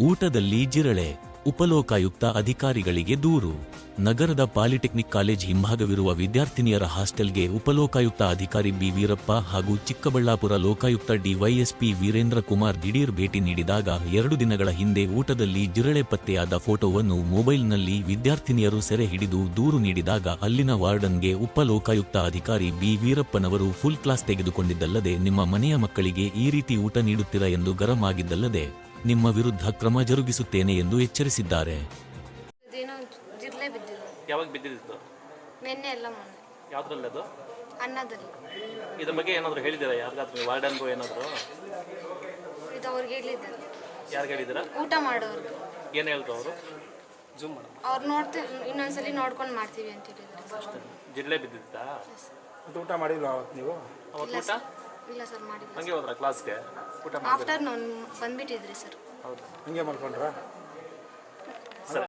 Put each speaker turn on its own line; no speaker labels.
ಊಟದಲ್ಲಿ ಜಿರಳೆ, ಉಪಲೋಕಾಯುಕ್ತ ಅಧಿಕಾರಿಗಳಿಗೆ ದೂರು. ನಗರದ ಪಾಲಿಟೆಕ್ನಿಕ್ ಕಾಲೇಜ್ ಹಿಂಭಾಗವಿರುವ ವಿದ್ಯಾರ್ಥಿನಿಯರ ಹಾಸ್ಟೆಲ್ಗೆ ಉಪಲೋಕಾಯುಕ್ತ ಅಧಿಕಾರಿ ಬಿ. ವೀರಪ್ಪ ಹಾಗೂ ಚಿಕ್ಕಬಳ್ಳಾಪುರ ಲೋಕಾಯುಕ್ತ ಡಿವೈಎಸ್ಪಿ ವೀರೇಂದ್ರ ಕುಮಾರ್ ದಿಢೀರ್ ಭೇಟಿ ನೀಡಿದಾಗ ಎರಡು ದಿನಗಳ ಹಿಂದೆ ಊಟದಲ್ಲಿ ಜಿರಳೆ ಪತ್ತೆಯಾದ ಫೋಟೋವನ್ನು ಮೊಬೈಲ್ನಲ್ಲಿ ವಿದ್ಯಾರ್ಥಿನಿಯರು ಸೆರೆ ಹಿಡಿದು ದೂರು ನೀಡಿದಾಗ ಅಲ್ಲಿನ ವಾರ್ಡನ್ಗೆ ಉಪಲೋಕಾಯುಕ್ತ ಅಧಿಕಾರಿ ಬಿ. ವೀರಪ್ಪನವರು ಫುಲ್ ಕ್ಲಾಸ್ ತೆಗೆದುಕೊಂಡಿದ್ದಲ್ಲದೆ ನಿಮ್ಮ ಮನೆಯ ಮಕ್ಕಳಿಗೆ ಈ ರೀತಿ ಊಟ ನೀಡುತ್ತಿರ ಎಂದು ಗರಂ ಆಗಿದ್ದಲ್ಲದೆ ನಿಮ್ಮ ವಿರುದ್ಧ ಕ್ರಮ ಜರುಗಿಸುತ್ತೇನೆ ಎಂದು ಎಚ್ಚರಿಸಿದ್ದಾರೆ.
ಜಿರ್ಲೆ ಬಿದ್ದಿದೆ
ಯಾವಾಗ ಬಿದ್ದಿದ್ದು?
ನಿನ್ನೆ ಎಲ್ಲ ಮೊನ್ನೆ.
ಯಾವ್ದ್ರಲ್ಲಿ ಅದು?
ಅನ್ನದಲ್ಲಿ.
ಇದ್ರ ಬಗ್ಗೆ ಏನಾದರೂ ಹೇಳಿದ್ದೀರಾ? ಯಾರಿಗಾದ್ರೂ ವಾರ್ಡನ್ಗೂ ಏನಾದರೂ?
ಇದು ಅವ್ರಿಗೆ ಹೇಳಿದ್ದೆ.
ಯಾರಿಗೆ ಹೇಳಿದ್ದೀರಾ?
ಊಟ ಮಾಡೋರ್ಗೆ.
ಏನು ಹೇಳಿದ್ರು ಅವರು?
ಅವ್ರು ನೋಡ್ತೀವಿ ಇನ್ನೊಂದ್ಸಲಿ ನೋಡ್ಕೊಂಡು ಮಾಡ್ತೀವಿ ಅಂತ ಹೇಳಿದ್ರು.
ಜಿರಳೆ ಬಿದ್ದಿತ್ತಾ
ಮತ್ತು ಊಟ ಮಾಡಿಲ್ಲ ಅವತ್ತು ನೀವು?
ಅವತ್ತು ಊಟ?
ಇಲ್ಲ ಸರ್ ಮಾಡಿಲ್ಲ
ಹಂಗೆ ಹೋದ್ರ ಕ್ಲಾಸ್ಗೆ ಊಟ ಮಾಡಿ
ಆಫ್ಟರ್ ನೋನ್ ಬಂದ್ಬಿಟ್ಟಿದ್ರಿ ಸರ್.
ಹೌದು?
ಹಂಗೆ ಮಾಡ್ಕೊಂಡ್ರಾ?